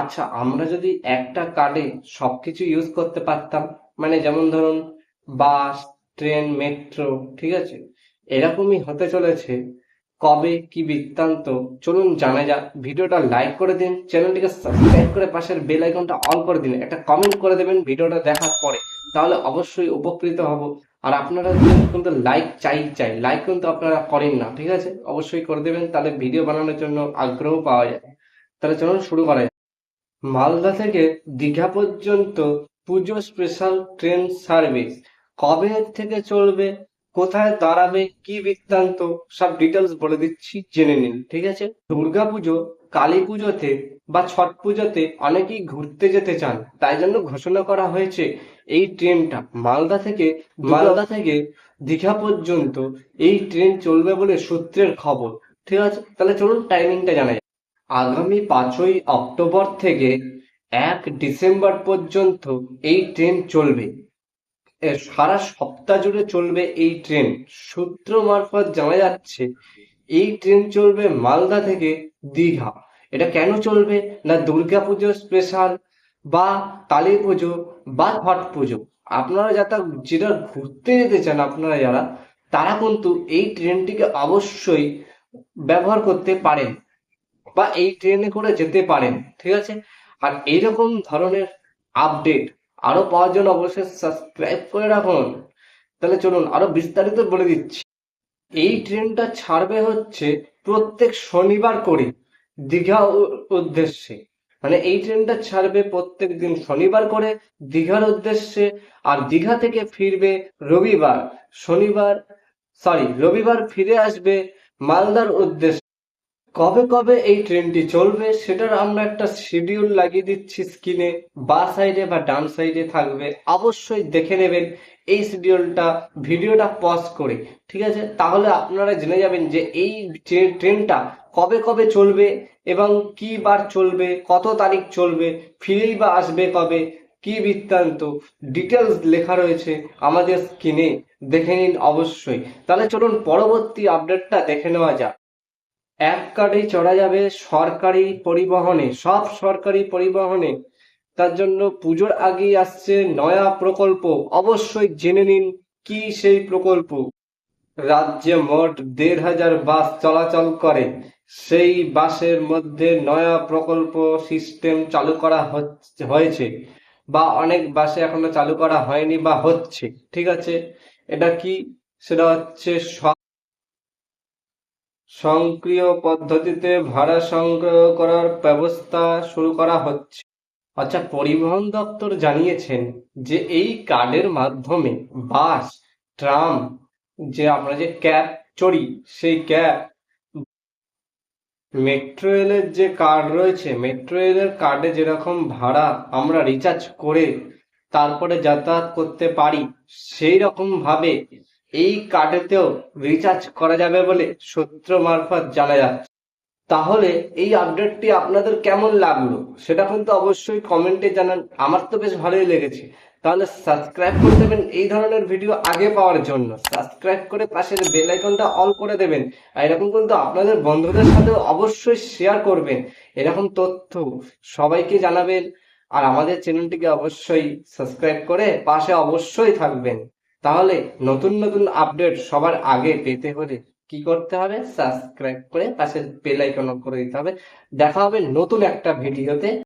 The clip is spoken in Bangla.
আচ্ছা আমরা যদি একটা কার্ডে সবকিছু ইউজ করতে পারতাম মানে যেমন ধরুন বাস ট্রেন মেট্রো ঠিক আছে? এরকমই হতে চলেছে। কবে কি বৃত্তান্ত? চলুন জানা যাক। ভিডিওটা লাইক করে দিন, চ্যানেলটিকে সাবস্ক্রাইব করে পাশের বেল আইকনটা অন করে দিন। একটা কমেন্ট করে দেবেন ভিডিওটা দেখার পরে। তাহলে অবশ্যই উপকৃত হব। আর আপনারা কিন্তু লাইক চাই চাই লাইক কিন্তু আপনারা করেন না, ঠিক আছে? অবশ্যই করে দেবেন, তাহলে ভিডিও বানানোর জন্য আগ্রহ পাওয়া যায়। তাহলে চলুন শুরু করা মালদা থেকে দীঘা পর্যন্ত পুজো স্পেশাল ট্রেন সার্ভিস কবে থেকে চলবে? কোথায় দাঁড়াবে? কি বৃত্তান্ত? সব ডিটেলস বলে দিচ্ছি জেনে নিন ঠিক আছে? দুর্গাপুজো কালী পুজোতে বা ছট পুজোতে অনেকেই ঘুরতে যেতে চান তাই জন্য ঘোষণা করা হয়েছে এই ট্রেনটা মালদা থেকে মালদা থেকে দীঘা পর্যন্ত এই ট্রেন চলবে বলে সূত্রের খবর ঠিক আছে? তাহলে চলুন টাইমিংটা জানা যাক। আগামী পাঁচই অক্টোবর থেকে এক ডিসেম্বর পর্যন্ত এই ট্রেন চলবে। সারা সপ্তাহ জুড়ে চলবে এই ট্রেন। সূত্র মারফত জানা যাচ্ছে, এই ট্রেন চলবে মালদা থেকে দীঘা। এটা কেন চলবে? না দুর্গা দুর্গাপুজো স্পেশাল বা কালী পুজো বা ছট পুজো? আপনারা যারা যেটা ঘুরতে যেতে চান, আপনারা যারা, তারা কিন্তু এই ট্রেনটিকে অবশ্যই ব্যবহার করতে পারেন। বা এই ট্রেনে করে যেতে পারেন, ঠিক আছে? আর এইরকম ধরনের আপডেট আরও পাওয়ার জন্য অবশ্যই সাবস্ক্রাইব করে রাখুন। তাহলে চলুন আরও বিস্তারিত বলে দিচ্ছি। এই ট্রেনটা ছাড়বে হচ্ছে প্রত্যেক শনিবার করে দীঘা উদ্দেশ্যে। মানে এই ট্রেনটা ছাড়বে প্রত্যেক দিন শনিবার করে দীঘার উদ্দেশ্যে আর দীঘা থেকে ফিরবে রবিবার। শনিবার সরি রবিবার ফিরে আসবে মালদার উদ্দেশ্যে। কবে কবে এই ট্রেনটি চলবে সেটার আমরা একটা শিডিউল লাগিয়ে দিচ্ছি স্ক্রিনে বা সাইডে বা ডান সাইডে থাকবে। অবশ্যই দেখে নেবেন এই শিডিউলটা ভিডিওটা পজ করে। ঠিক আছে? তাহলে আপনারা জেনে যাবেন যে এই ট্রে- ট্রেনটা কবে কবে চলবে এবং কি বার চলবে, কত তারিখ চলবে, ফিরেই বা আসবে কবে, কি বৃত্তান্ত ডিটেলস লেখা রয়েছে আমাদের স্ক্রিনে দেখে নিন অবশ্যই। তাহলে চলুন পরবর্তী আপডেটটা দেখে নেওয়া যাক। এক কার্ডে চড়া যাবে সরকারি পরিবহনে, সব সরকারি পরিবহনে। তার জন্য পুজোর আগেই আসছে নয়া প্রকল্প। অবশ্যই জেনে নিন কি সেই প্রকল্প। রাজ্যে মোট দেড় হাজার বাস চলাচল করে। সেই বাসের মধ্যে নয়া প্রকল্প সিস্টেম চালু করা হয়েছে বা অনেক বাসে এখনও চালু করা হয়নি বা হচ্ছে। ঠিক আছে? এটা কি? সেটা হচ্ছে স- স্বয়ংক্রিয় পদ্ধতিতে ভাড়া সংগ্রহ করার ব্যবস্থা শুরু করা হচ্ছে। আচ্ছা পরিবহন দপ্তর জানিয়েছেন যে এই কার্ডের মাধ্যমে বাস, ট্রাম, যে আমরা যে ক্যাব চড়ি, সেই ক্যাব, মেট্রো রেলের যে কার্ড রয়েছে, মেট্রো রেলের কার্ডে যেরকম ভাড়া আমরা রিচার্জ করে তারপরে যাতায়াত করতে পারি সেই রকম ভাবে এই কার্ডেতেও রিচার্জ করা যাবে বলে সূত্র মারফত জানা যাচ্ছে। তাহলে এই আপডেটটি আপনাদের কেমন লাগল? সেটা কিন্তু অবশ্যই কমেন্টে জানান। আমার তো বেশ ভালোই লেগেছে। তাহলে সাবস্ক্রাইব করে দেবেন এই ধরনের ভিডিও আগে পাওয়ার জন্য। সাবস্ক্রাইব করে পাশের বেল আইকনটা অন করে দেবেন। আর এরকম কিন্তু আপনাদের বন্ধুদের সাথে অবশ্যই শেয়ার করবেন। এরকম তথ্য সবাইকে জানাবেন। আর আমাদের চ্যানেলটিকে অবশ্যই সাবস্ক্রাইব করে পাশে অবশ্যই থাকবেন। তাহলে নতুন নতুন আপডেট সবার আগে পেতে হলে কি করতে হবে? সাবস্ক্রাইব করে পাশে বেল আইকন অন করে দিতে হবে। দেখা হবে নতুন একটা ভিডিওতে